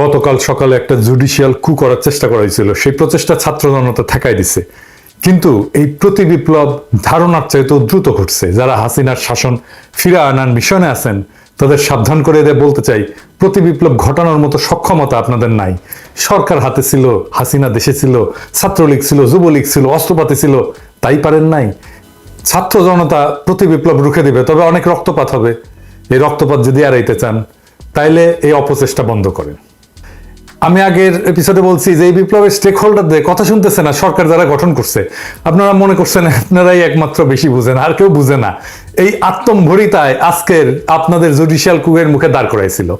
গতকাল সকালে একটা জুডিশিয়াল কু করার চেষ্টা করা হয়েছিল। সেই প্রচেষ্টা ছাত্র জনতা ঠেকাই দিছে। কিন্তু এই প্রতি বিপ্লব ধারণার চাইতেও দ্রুত ঘটছে। যারা হাসিনার শাসন ফিরে আনার মিশনে আছেন, তাদের সাবধান করে দিয়ে বলতে চাই, প্রতি বিপ্লব ঘটানোর মতো সক্ষমতা আপনাদের নাই। সরকার হাতে ছিল, হাসিনা দেশে ছিল, ছাত্রলীগ ছিল, যুবলীগ ছিল, অস্ত্রপাতি ছিল, তাই পারেন নাই। ছাত্র জনতা প্রতি বিপ্লব রুখে দিবে, তবে অনেক রক্তপাত হবে। এই রক্তপাত যদি এড়াইতে চান, তাইলে এই অপচেষ্টা বন্ধ করেন। আমি আগের এপিসোডে বলছি যে এই বিপ্লবের স্টেক হোল্ডারদের কথা শুনতেছে না সরকার যারা গঠন করছে। আপনারা মনে করছেন আপনারাই একমাত্র বেশি বুঝেন, আর কেউ বুঝে না। এই আত্মম্ভরিতায় আজকের আপনাদের জুডিশিয়াল কুয়ের মুখে দাঁড় করাইছিল।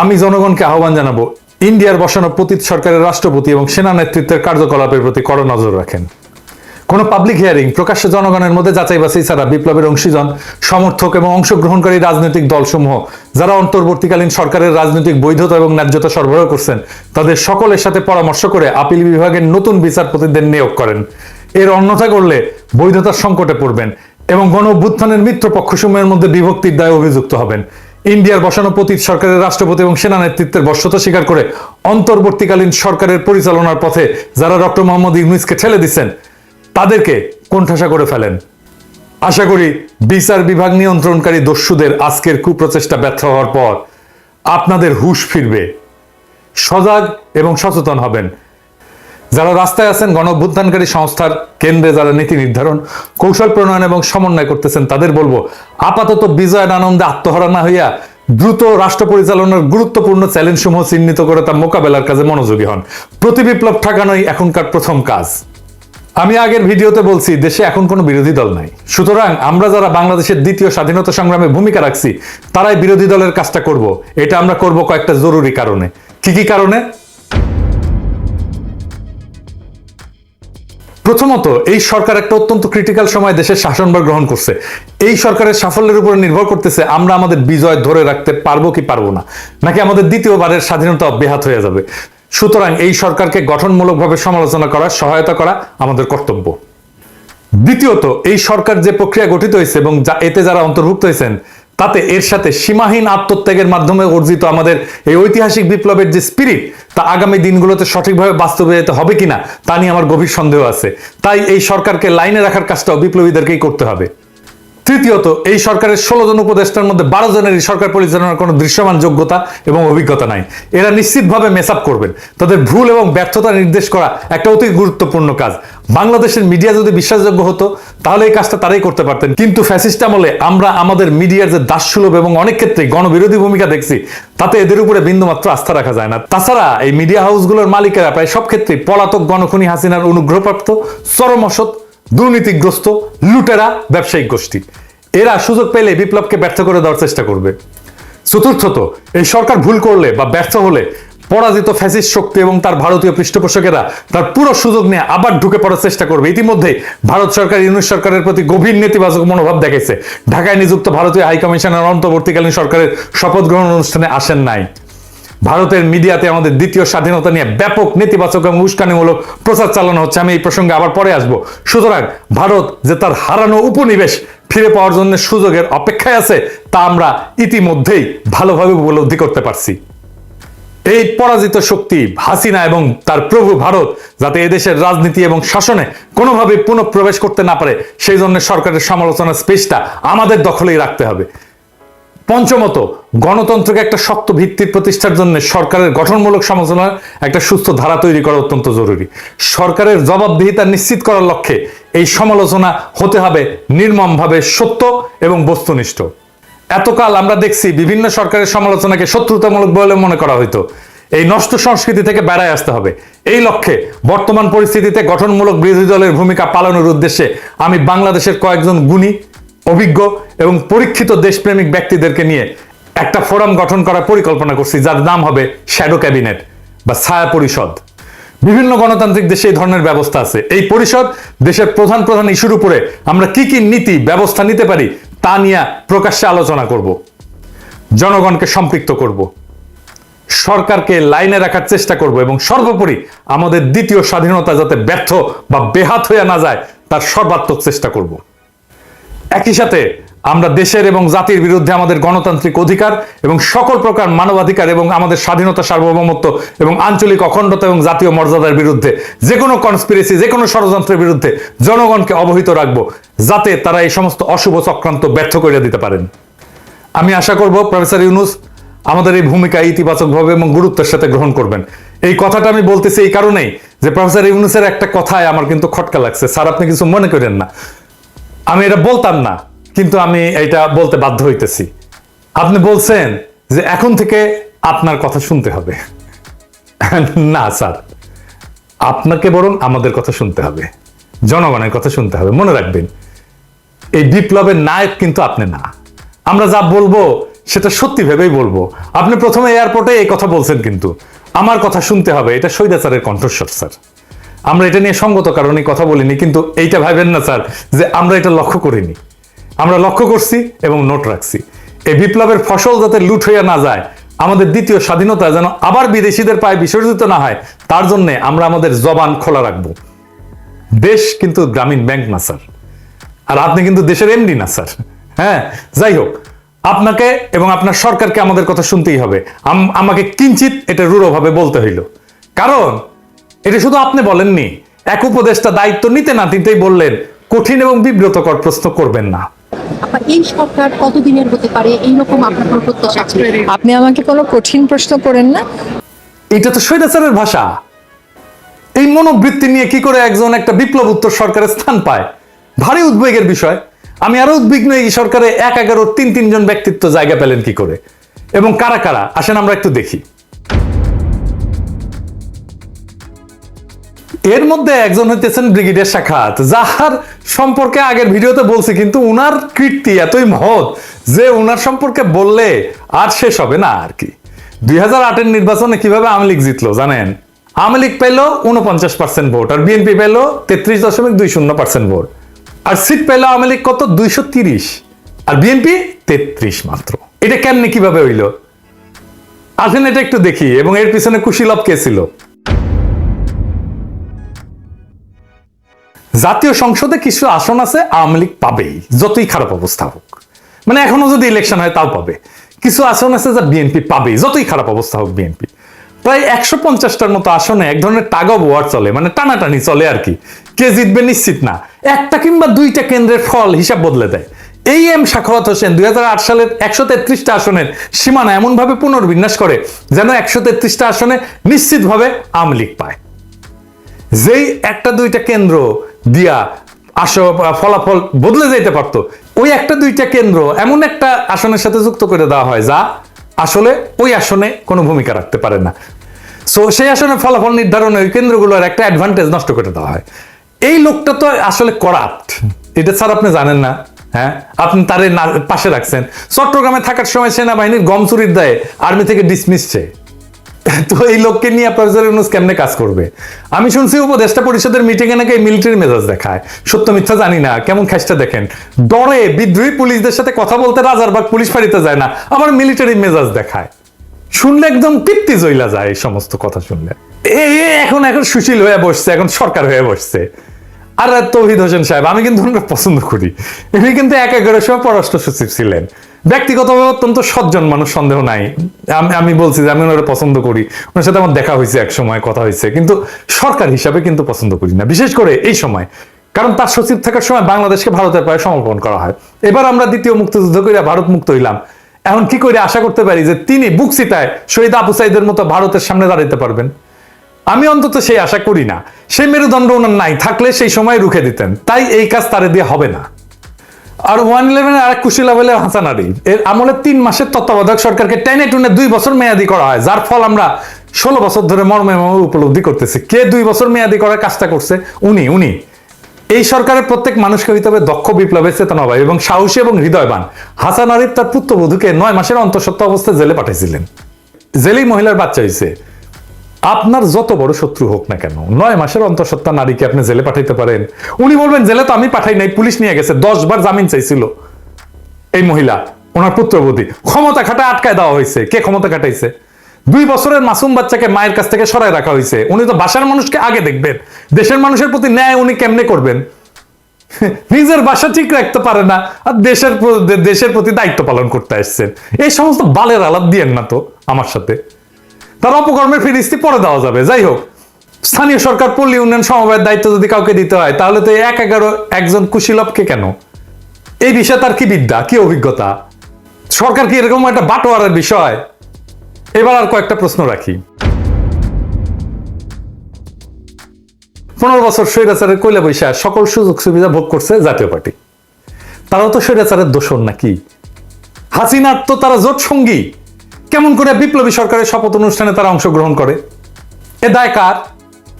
আমি জনগণকে আহ্বান জানাব, ইন্ডিয়ার বসানো পতীত সরকারের রাষ্ট্রপতি এবং সেনা নেতৃত্বের কার্যকলাপের প্রতি কড়া নজর রাখেন। কোন পাবলিক হিয়ারিং প্রকাশ্য জনগণের মধ্যে যাচাই বাছাই ছাড়া বিপ্লবের অংশীজন, সমর্থক এবং অংশগ্রহণকারী রাজনৈতিক দলসমূহ, যারা অন্তর্বর্তীকালীন সরকারের রাজনৈতিক বৈধতা এবং ন্যায্যতা সরবরাহ করছেন, তাদের সকলের সাথে পরামর্শ করে আপিল বিভাগের নতুন বিচারপতিদের নিয়োগ করেন। এর অন্যথা করলে বৈধতার সংকটে পড়বেন এবং গণ অভ্যুত্থানের মিত্র পক্ষসমূহের মধ্যে বিভক্তির দায়ে অভিযুক্ত হবেন। ইন্ডিয়ার বসানো পতীত সরকারের রাষ্ট্রপতি এবং সেনা নেতৃত্বের বর্ষতা স্বীকার করে অন্তর্বর্তীকালীন সরকারের পরিচালনার পথে যারা ডক্টর মোহাম্মদ ইউনুসকে ঠেলে দিচ্ছেন তাদেরকে কোণঠাসা করে ফেলেন। আশা করি বিচার বিভাগ নিয়ন্ত্রণকারী দস্যুদের আজকের কুপ্রচেষ্টা ব্যর্থ হওয়ার পর আপনাদের হুশ ফিরবে। সজাগ এবং সচেতন হবেন। যারা রাস্তায় আছেন গণ অভ্যুত্থানকারী সংস্থার কেন্দ্রে যারা নীতি নির্ধারণ, কৌশল প্রণয়ন এবং সমন্বয় করতেছেন, তাদের বলব, আপাতত বিজয়ের আনন্দে আত্মহারা না হইয়া দ্রুত রাষ্ট্র পরিচালনার গুরুত্বপূর্ণ চ্যালেঞ্জ সমূহ চিহ্নিত করে তা মোকাবেলার কাজে মনোযোগী হন। প্রতি বিপ্লব ঠেকানোই এখনকার প্রথম কাজ। আমি আগের ভিডিওতে বলছি, দেশে এখন কোনো বিরোধী দল নাই। সুতরাং আমরা যারা বাংলাদেশের দ্বিতীয় স্বাধীনতা সংগ্রামে ভূমিকা রাখছি, তারাই বিরোধী দলের কাজটা করব। এটা আমরা করব কয়েকটা জরুরি কারণে। কি কি কারণে? প্রথমত, এই সরকার একটা অত্যন্ত ক্রিটিক্যাল সময় দেশের শাসনভার গ্রহণ করছে। এই সরকারের সাফল্যের উপর নির্ভর করতেছে, আমরা আমাদের বিজয় ধরে রাখতে পারব কি পারব না। নাকি আমাদের দ্বিতীয়বারের স্বাধীনতা অব্যাহত হয়ে যাবে। সুতরাং এই সরকারকে গঠনমূলকভাবে সমালোচনা করা, সহায়তা করা আমাদের কর্তব্য। দ্বিতীয়ত, এই সরকার যে প্রক্রিয়া গঠিত হয়েছে এবং যা এতে যারা অন্তর্ভুক্ত হয়েছেন, তাতে এর সাথে সীমাহীন আত্মত্যাগের মাধ্যমে অর্জিত আমাদের এই ঐতিহাসিক বিপ্লবের যে স্পিরিট তা আগামী দিনগুলোতে সঠিকভাবে বাস্তবায়িত হবে কিনা, তা নিয়ে আমার গভীর সন্দেহ আছে। তাই এই সরকারকে লাইনে রাখার কাজটাও বিপ্লবীদেরকেই করতে হবে। তৃতীয়ত, এই সরকারের ষোলো জন উপদেষ্টার মধ্যে বারো জনেরই সরকার পরিচালনার কোনো দৃশ্যমান যোগ্যতা এবং অভিজ্ঞতা নাই। এরা নিশ্চিতভাবে মেস আপ করবেন। তাদের ভুল এবং ব্যর্থতা নির্দেশ করা একটা অতি গুরুত্বপূর্ণ কাজ। বাংলাদেশের মিডিয়া যদি বিশ্বাসযোগ্য হতো, তাহলে এই কাজটা তারাই করতে পারতেন। কিন্তু ফ্যাসিস্ট আমলে আমরা আমাদের মিডিয়ার যে দাসসুলভ এবং অনেক ক্ষেত্রে গণবিরোধী ভূমিকা দেখছি, তাতে এদের উপরে বিন্দুমাত্র আস্থা রাখা যায় না। তাছাড়া এই মিডিয়া হাউসগুলোর মালিকেরা প্রায় সব ক্ষেত্রেই পলাতক গণখনি হাসিনার অনুগ্রহপ্রাপ্ত চরম অসৎ দুর্নীতিগ্রস্ত, লুটেরা, ব্যবসায়িক গোষ্ঠী। এরা সুযোগ পেলে বিপ্লবকে ব্যর্থ করে দেওয়ার চেষ্টা করবে। চতুর্থত, এই সরকার ভুল করলে বা ব্যর্থ হলে পরাজিত ফ্যাসিস্ট শক্তি এবং তার ভারতীয় পৃষ্ঠপোষকেরা তার পুরো সুযোগ নিয়ে আবার ঢুকে পড়ার চেষ্টা করবে। ইতিমধ্যে ভারত সরকার, ইউনুস সরকারের প্রতি গভীর নেতিবাচক মনোভাব দেখেছে ঢাকায় নিযুক্ত ভারতীয় হাইকমিশনার অন্তর্বর্তীকালীন সরকারের শপথ গ্রহণ অনুষ্ঠানে আসেন নাই। ভারতের মিডিয়াতে আমাদের দ্বিতীয় স্বাধীনতা নিয়ে ব্যাপক নেতিবাচক এবং উস্কানিমূলক প্রচার চালানো হচ্ছে। আমি এই প্রসঙ্গে আবার পরে আসব। সুতরাং ভারত যে তার হারানো উপনিবেশ ফিরে পাওয়ার জন্য সুযোগের অপেক্ষায় আছে, তা আমরা ইতিমধ্যেই ভালোভাবে উপলব্ধি করতে পারছি। এই পরাজিত শক্তি হাসিনা এবং তার প্রভু ভারত যাতে এদেশের রাজনীতি এবং শাসনে কোনোভাবে পুনঃপ্রবেশ করতে না পারে, সেই জন্য সরকারের সমালোচনার স্পেসটা আমাদের দখলেই রাখতে হবে। পঞ্চমত, গণতন্ত্রকে একটা শক্ত ভিত্তির প্রতিষ্ঠার জন্য সরকারের গঠনমূলক সমালোচনার একটা সুস্থ ধারা তৈরি করা অত্যন্ত জরুরি। সরকারের জবাবদিহিতা নিশ্চিত করার লক্ষ্যে এই সমালোচনা হতে হবে নির্মমভাবে সত্য এবং বস্তুনিষ্ঠ। এতকাল আমরা দেখছি বিভিন্ন সরকারের সমালোচনাকে শত্রুতামূলক বলে মনে করা হইতো। এই নষ্ট সংস্কৃতি থেকে বেড়ায় আসতে হবে। এই লক্ষ্যে বর্তমান পরিস্থিতিতে গঠনমূলক বিরোধী দলের ভূমিকা পালনের উদ্দেশ্যে আমি বাংলাদেশের কয়েকজন গুণী অভিজ্ঞ এবং পরীক্ষিত দেশপ্রেমিক ব্যক্তিদেরকে নিয়ে একটা ফোরাম গঠন করার পরিকল্পনা করছি, যার নাম হবে শ্যাডো ক্যাবিনেট বা ছায়া পরিষদ। বিভিন্ন গণতান্ত্রিক দেশে এই ধরনের ব্যবস্থা আছে। এই পরিষদ দেশের প্রধান প্রধান ইস্যুর উপরে আমরা কি কি নীতি, ব্যবস্থা নিতে পারি তা নিয়ে প্রকাশ্যে আলোচনা করব, জনগণকে সম্পৃক্ত করব, সরকারকে লাইনে রাখার চেষ্টা করব এবং সর্বোপরি আমাদের দ্বিতীয় স্বাধীনতা যাতে ব্যর্থ বা বেহাত হয়ে না যায়, তার সর্বাত্মক চেষ্টা করব। একই সাথে আমরা দেশের এবং জাতির বিরুদ্ধে আমাদের গণতান্ত্রিক অধিকার এবং সকল প্রকার মানবাধিকার এবং আমাদের স্বাধীনতা, সার্বভৌমত্ব এবং আঞ্চলিক অখণ্ডতা এবং জাতীয় মর্যাদার বিরুদ্ধে যে কোনো কনস্পিরেসি যে কোনো ষড়যন্ত্রের বিরুদ্ধে জনগণকে অবহিত রাখব যাতে তারা এই সমস্ত অশুভ চক্রান্ত ব্যর্থ করে দিতে পারেন। আমি আশা করব প্রফেসর ইউনুস আমাদের এই ভূমিকা ইতিবাচকভাবে এবং গুরুত্বের সাথে গ্রহণ করবেন। এই কথাটা আমি বলতেছি এই কারণেই যে প্রফেসর ইউনুসের একটা কথায় আমার কিন্তু খটকা লাগছে। স্যার, আপনি কিছু মনে করেন না। আমি এটা বলতাম না, কিন্তু আমি এটা বলতে বাধ্য হইতেছি। আপনি বলছেন যে এখন থেকে আপনার কথা শুনতে হবে। না, স্যার। আপনাকে বরং আমাদের কথা শুনতে হবে। জনগণের কথা শুনতে হবে। মনে রাখবেন, এই বিপ্লবের নায়ক কিন্তু আপনি না। আমরা যা বলব, সেটা সত্যি ভেবেই বলব। আপনি প্রথমে এয়ারপোর্টে এই কথা বলছেন কিন্তু। আমার কথা শুনতে হবে। এটা সৈদাচারের কণ্ঠস্বর, স্যার। আমরা এটা নিয়ে সঙ্গত কারণে কথা বলিনি, কিন্তু এইটা ভাবেন না স্যার, যে আমরা এটা লক্ষ্য করিনি। আমরা লক্ষ্য করছি এবং নোট রাখছি। এই বিপ্লবের ফসল যাতে লুট হইয়া না যায়, আমাদের দ্বিতীয় স্বাধীনতা যেন আবার বিদেশিদের পায়ে বিসর্জিত না হয়, তার জন্য আমরা আমাদের জবান খোলা রাখব। দেশ কিন্তু গ্রামীণ ব্যাংক না স্যার, আর আপনি কিন্তু দেশের এমডি না স্যার। হ্যাঁ যাই হোক, আপনাকে এবং আপনার সরকারকে আমাদের কথা শুনতেই হবে। আম- আমাকে কিঞ্চিত এটা রূঢ়ভাবে বলতে হইল। কারণ এটা শুধু আপনি বলেননি এক উপদেষ্টা দায়িত্ব নিতে না নিতেই বললেন কঠিন এবং বিব্রতকর প্রশ্ন করবেন না। এই সরকার কতদিনের হতে পারে? এইরকম আপনার প্রত্যাশা আপনি আমাকে কোনো কঠিন প্রশ্ন করেন না। এটা তো স্বৈরাচারের ভাষা। এই মনোবৃত্তি নিয়ে কি করে একজন একটা বিপ্লব উত্তর সরকারের স্থান পায়? ভারী উদ্বেগের বিষয়। আমি আরও উদ্বিগ্ন এই সরকারে এক এগারো তিন তিনজন ব্যক্তিত্ব জায়গা পেলেন কি করে? এবং কারা কারা? আসেন আমরা একটু দেখি। এর মধ্যে একজন হইতেছেন ব্রিগেডিয়ার শাখাত যাহার সম্পর্কে আগের ভিডিওতে বলছি, কিন্তু উনার কীর্তি এতই মহৎ যে উনার সম্পর্কে বললে আর শেষ হবে না আর কি। দুই হাজার আটের নির্বাচনে কীভাবে আওয়ামী লীগ জিতলো জানেন? আওয়ামী লীগ পেল উনপঞ্চাশ পার্সেন্ট ভোট আর বিএনপি পেল তেত্রিশ দশমিক দুই শূন্য পার্সেন্ট ভোট। আর সিট পেল আওয়ামী লীগ কত? দুইশো তিরিশ। আর বিএনপি? তেত্রিশ মাত্র। এটা কেমনি কীভাবে হইল? আসেন এটা একটু দেখি, এবং এর পিছনে কুশীলভ কে ছিল? জাতীয় সংসদে কিছু আসন আছে, আওয়ামী লীগ পাবেই, যতই খারাপ অবস্থা হোক। মানে এখনও যদি ইলেকশন হয়, তাও পাবে। কিছু আসন আছে যা বিএনপি পাবেই, যতই খারাপ অবস্থা হোক বিএনপি প্রায় একশো পঞ্চাশটার মতো আসনে এক ধরনের টাগ অফ ওয়ার চলে মানে টানাটানি চলে আর কি। কে জিতবে নিশ্চিত না। একটা কিংবা দুইটা কেন্দ্রের ফল হিসাব বদলে দেয়। এই এম শাখাওয়াত হোসেন দুই সালের একশো তেত্রিশটা আসনের সীমানা এমনভাবে পুনর্বিন্যাস করে, যেন একশো তেত্রিশটা আসনে নিশ্চিতভাবে আওয়ামী লীগ পায়। যেই একটা দুইটা কেন্দ্র দিয়া আস, ফলাফল বদলে যেতে পারতো। ওই একটা দুইটা কেন্দ্র এমন একটা আসনের সাথে যুক্ত করে দেওয়া হয় যা আসলে ওই আসনে কোনো ভূমিকা রাখতে পারে না। সো সেই আসনের ফলাফল নির্ধারণে ওই কেন্দ্রগুলোর একটা অ্যাডভান্টেজ নষ্ট করে দেওয়া হয়। এই লোকটা তো আসলে করাপ্ট এটা স্যার আপনি জানেন না হ্যাঁ? আপনি তারে পাশে রাখছেন। চট্টগ্রামে থাকার সময় সেনাবাহিনীর গম চুরির দায়ে আর্মি থেকে ডিসমিস তো এই লোককে নিয়ে প্রফেসর ইউনুস কেমনে কাজ করবে? আমি শুনছি উপদেষ্টা পরিষদের মিটিং এ নাকি মিলিটারি মেজাজ দেখায়। সত্য মিথ্যা জানি না, কেমন খেসটা দেখেন? ডরে বিদ্রোহী পুলিশদের সাথে কথা বলতে রাজারবাগ পুলিশ ফাঁড়িতে যায় না আমার মিলিটারি মেজাজ দেখায়। শুনলে একদম তৃপ্তি জইলা যায় এই সমস্ত কথা শুনলে। এখন এখন সুশীল হয়ে বসছে, এখন সরকার হয়ে বসছে। আর তৌহিদ হোসেন সাহেব, আমি কিন্তু ওনাকে পছন্দ করি। ইনি কিন্তু এক এগারো সময় পররাষ্ট্র সচিব ছিলেন। ব্যক্তিগতভাবে অত্যন্ত সজ্জন মানুষ, সন্দেহ নাই। আমি আমি বলছি যে আমি ওনারা পছন্দ করি। ওনার সাথে আমার দেখা হয়েছে এক সময়, কথা হয়েছে। কিন্তু সরকার হিসাবে কিন্তু পছন্দ করি না। বিশেষ করে এই সময়। কারণ তার সচিব থাকার সময় বাংলাদেশকে ভারতের পায়ে সমর্পণ করা হয়। এবার আমরা দ্বিতীয় মুক্তিযুদ্ধ করে ভারত মুক্ত হইলাম। এখন কি করে আশা করতে পারি যে তিনি বুকসিতায় শহীদ আবু সাইদের মতো ভারতের সামনে দাঁড়াতে পারবেন? আমি অন্তত সেই আশা করি না। সেই মেরুদণ্ড ওনার নাই, থাকলে সেই সময় রুখে দিতেন। তাই এই কাজ তারে দিয়ে হবে না। আর ওয়ান ইলেভেন আর এক কুশিলা বলে হাসানারি এর আমলে তিন মাসের তত্ত্বাবধায়ক সরকারকে টেনে টুনে দুই বছর মেয়াদি করা হয়, যার ফল আমরা ষোলো বছর ধরে মর্মে মর্মে উপলব্ধি করতেছি। কে দুই বছর মেয়াদি করার কাজটা করছে? উনি উনি। এই সরকারের প্রত্যেক মানুষকে হইতে হবে দক্ষ বিপ্লবের চেতনাবান এবং সাহসী এবং হৃদয়বান। হাসান আরিফ তার পুত্রবধূকে নয় মাসের অন্তঃসত্ত্বা অবস্থায় জেলে পাঠিয়েছিলেন জেলেই মহিলার বাচ্চা হয়েছে আপনার যত বড় শত্রু হোক না কেন, নয় মাসের অন্তঃসত্ত্বা নারীকে আপনি জেলে পাঠাইতে পারেন। উনি বলবেন, জেলে তো আমি পাঠাই নাই, পুলিশ নিয়ে গেছে, দশ বার জামিন চাইছিল। এই মহিলা, ওনার পুত্রবধূ, ক্ষমতা খাটায় আটকায় দেওয়া হয়েছে। কে ক্ষমতা খাটাইছে? দুই বছরের মাসুম বাচ্চাকে মায়ের কাছ থেকে সরায় রাখা হয়েছে। উনি তো বাসার মানুষকে আগে দেখবেন। দেশের মানুষের প্রতি ন্যায় উনি কেমনে করবেন? নিজের বাসা ঠিক রাখতে পারে না, আর দেশের দেশের প্রতি দায়িত্ব পালন করতে আসছেন। এই সমস্ত বালের আলাপ দিয়েন না তো আমার সাথে। তার অপকর্মের ফিরিস্তি পরে দেওয়া যাবে। যাই হোক, স্থানীয় সরকার, পল্লী উন্নয়ন, সমবায়ের দায়িত্ব যদি কাউকে দিতে হয়, তাহলে তো এক এগারো একজন কুশীলভকে কেন? এই বিষয়ে তার কি বিদ্যা, কি অভিজ্ঞতা? সরকার কি এরকম একটা বাটোয়ারের বিষয়? এবার আর কয়েকটা প্রশ্ন রাখি। পনেরো বছর স্বৈরাচারের কইলা বৈশা সকল সুযোগ সুবিধা ভোগ করছে জাতীয় পার্টি। তারাও তো স্বৈরাচারের দোষণ নাকি? হাসিনার তো তারা জোট সঙ্গী। কেমন করে বিপ্লবী সরকারের শপথ অনুষ্ঠানে তারা অংশগ্রহণ করে? এ দায় কার?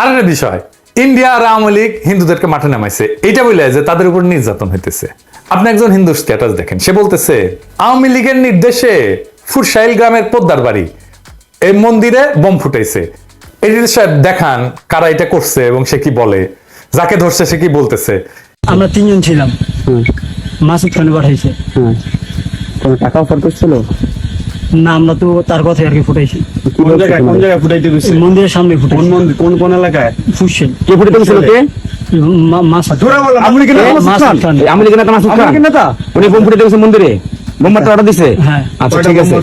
আর একটা বিষয় ইন্ডিয়া আর আওয়ামী লীগ হিন্দুদেরকে মাঠে নামাইছে। এটা বলে যে তাদের উপর নির্যাতন হইতেছে। আপনি একজন হিন্দু স্ট্যাটাস দেখেন সে বলতেছে আওয়ামী লীগের নির্দেশে ফুরসাইল গ্রামের পোদ্দার বাড়ি এই মন্দিরে বোম ফুটাইছে। এই সাহেব দেখান কারা এটা করছে এবং সে কি বলে যাকে ধরছে সে কি বলতেছে। আমরা তিনজন ছিলাম। মাসুদ খানে পাঠাইছে। কোনো টাকা অফার করছিল না আমরা তো তার কথাই আর কি ফুটাইছি। কোন জায়গায় কোন জায়গায় ফুটাইতে গেছে? মন্দিরের সামনে কোন মন্দির কোন কোন এলাকায়? কে ফুটে দিয়েছিল কে কি খান। খান। কি নেতা? উনি বোম ফুটে দিয়েছে মন্দিরে। বোম মারতে অর্ডার দিছে? হ্যাঁ। আচ্ছা ঠিক আছে।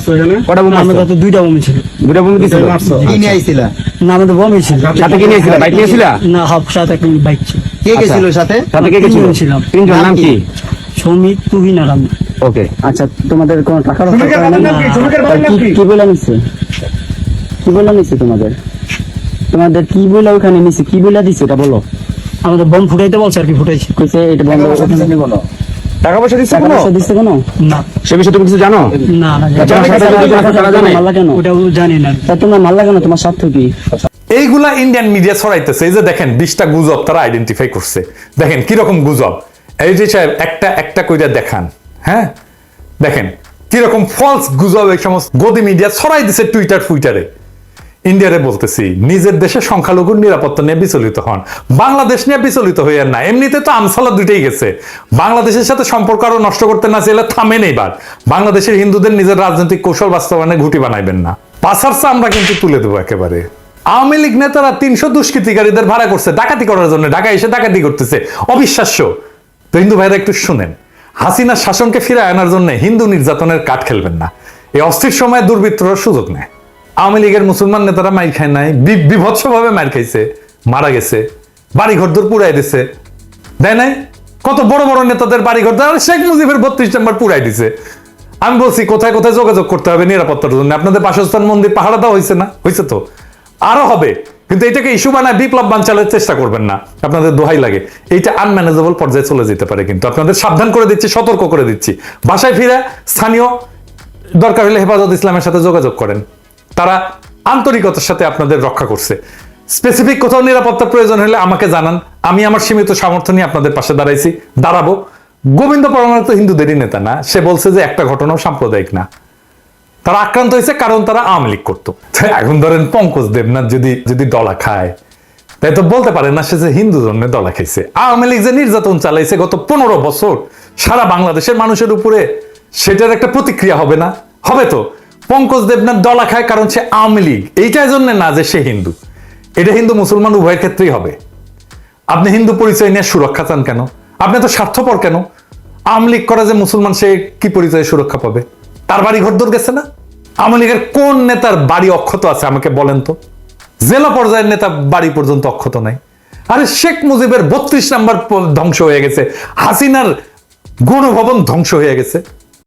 কটা বোম আমরা তো দুইটা বমি ছিল। দুটা বোম দিছিল? মারছো? কি নিয়ে আইছিলা? না আমাদের বমি ছিল। সাথে কি নিয়েছিল বাইক নিয়েছিলা না হাফ সাথে একটা বাইক ছিল। কে কে ছিল সাথে? সাথে কে কে ছিল? তিনজন নাম কি? সৌমিক তুহিন আর আমি। ওকে। আচ্ছা তোমাদের কোনো টাকার কি? বলে নিছে? কি বলে নিছে তোমাদের? তোমাদের কি বলে ওখানে নিছে? কি বলে দিছে এটা বলো। আমাদের বম ফুটাইতে বলছে আর কি ফুটাইছি। কইছে এটা বন্ধ টাকা পয়সা দিচ্ছে কোনো? পয়সা দিচ্ছে কোনো? না। সে বিষয়ে তুমি কিছু জানো? না না তা তোমার সাথে যদি টাকা তারা জানে। মাল্লা কেন? ওটাও জানি না। তা তোমরা মারলা কেন? তোমার স্বার্থ কি? এইগুলা ইন্ডিয়ান মিডিয়া ছড়াইতেছে। এই যে দেখেন বিশটা গুজব তারা আইডেন্টিফাই করছে। দেখেন কীরকম গুজব? এই যে সাহেব একটা একটা কইরা দেখান। হ্যাঁ? দেখেন, কীরকম ফলস গুজব এই সমস্ত গদি মিডিয়া ছড়াই দিছে টুইটার ফুইটারে ইন্ডিয়ারে বলতেছি, নিজের দেশে সংখ্যালঘুর নিরাপত্তা নিয়ে বিচলিত হন। বাংলাদেশ নিয়ে বিচলিত হইয়ার না। এমনিতে তো আমসালা দুইটাই গেছে। বাংলাদেশের সাথে সম্পর্ক আরও নষ্ট করতে না চাইলে থামেন এইবার। বাংলাদেশের হিন্দুদের নিজের রাজনৈতিক কৌশল বাস্তবায়নে ঘুটি বানাইবেন না। পাশারসা আমরা কিন্তু তুলে দেবো একেবারে। আওয়ামী লীগ নেতারা তিনশো দুষ্কৃতিকারীদের ভাড়া করছে। ডাকাতি করার জন্য ঢাকা এসে ডাকাতি করতেছে। অবিশ্বাস্য। তো হিন্দু ভাইরা একটু শুনেন। হাসিনার শাসনকে ফিরে আনার জন্য হিন্দু নির্যাতনের কাঠ খেলবেন না। এই অস্থির সময়ে দুর্বৃত্তরা সুযোগ নেয়। আওয়ামী লীগের মুসলমান নেতারা মাইর খায় নাই বিভৎসভাবে মার খাইছে, মারা গেছে বাড়ি ঘর দূর পুরাই দিছে। দেয় নাই? কত বড় বড় নেতাদের বাড়ি ঘর আর শেখ মুজিবের বত্রিশ নম্বর পুরাই দিছে। আমি বলছি, কোথায় কোথায় যোগাযোগ করতে হবে নিরাপত্তার জন্য? আপনাদের বাসস্থান মন্দির পাহাড়া দেওয়া হয়েছে না? হয়েছে তো। আরও হবে। কিন্তু এটাকে ইস্যু বানায় বিপ্লব বাঞ্চালের চেষ্টা করবেন না। আপনাদের দোহাই লাগে। এইটা আনম্যানেজেবল পর্যায়ে চলে যেতে পারে কিন্তু। আপনাদের সাবধান করে দিচ্ছি, সতর্ক করে দিচ্ছি। বাসায় ফিরে স্থানীয় দরকার হলে হেফাজত ইসলামের সাথে যোগাযোগ করেন। তারা আন্তরিকতার সাথে আপনাদের রক্ষা করছে। স্পেসিফিক কোথাও নিরাপত্তা প্রয়োজন হলে আমাকে জানান। আমি আমার সীমিত সামর্থ্য নিয়ে আপনাদের পাশে দাঁড়াইছি, দাঁড়াবো। গোবিন্দ পরমাণু তো হিন্দুদেরই নেতা না। সে বলছে যে একটা ঘটনাও সাম্প্রদায়িক না। তারা আক্রান্ত হয়েছে কারণ তারা আওয়ামী লীগ করতো। এখন ধরেন পঙ্কজ দেবনাথ যদি যদি দলা খায়, তাই তো বলতে পারে না সে যে হিন্দু জন্য দলা খাইছে। আওয়ামী লীগ যে নির্যাতন চালাইছে গত পনেরো বছর, সারা বাংলাদেশের মানুষের উপরে সেটার একটা প্রতিক্রিয়া হবে না? হবে তো। পঙ্কজ দেবনাথ দলা খায় কারণ সে আওয়ামী লীগ। এইটার জন্য না যে সে হিন্দু। এটা হিন্দু মুসলমান উভয়ের ক্ষেত্রেই হবে। আপনি হিন্দু পরিচয় নিয়ে সুরক্ষা চান কেন? আপনি তো স্বার্থপর কেন? আওয়ামী লীগ করে যে মুসলমান, সে কি পরিচয়ে সুরক্ষা পাবে? তার বাড়ি ঘরদোর গেছে না? আওয়ামী লীগের কোন নেতার বাড়ি অক্ষত আছে আমাকে বলেন তো? জেলা পর্যায়ের নেতা বাড়ি পর্যন্ত অক্ষত নাই। আরে শেখ মুজিবের বত্রিশ নাম্বার ধ্বংস হয়ে গেছে, হাসিনার গণভবন ধ্বংস হয়ে গেছে।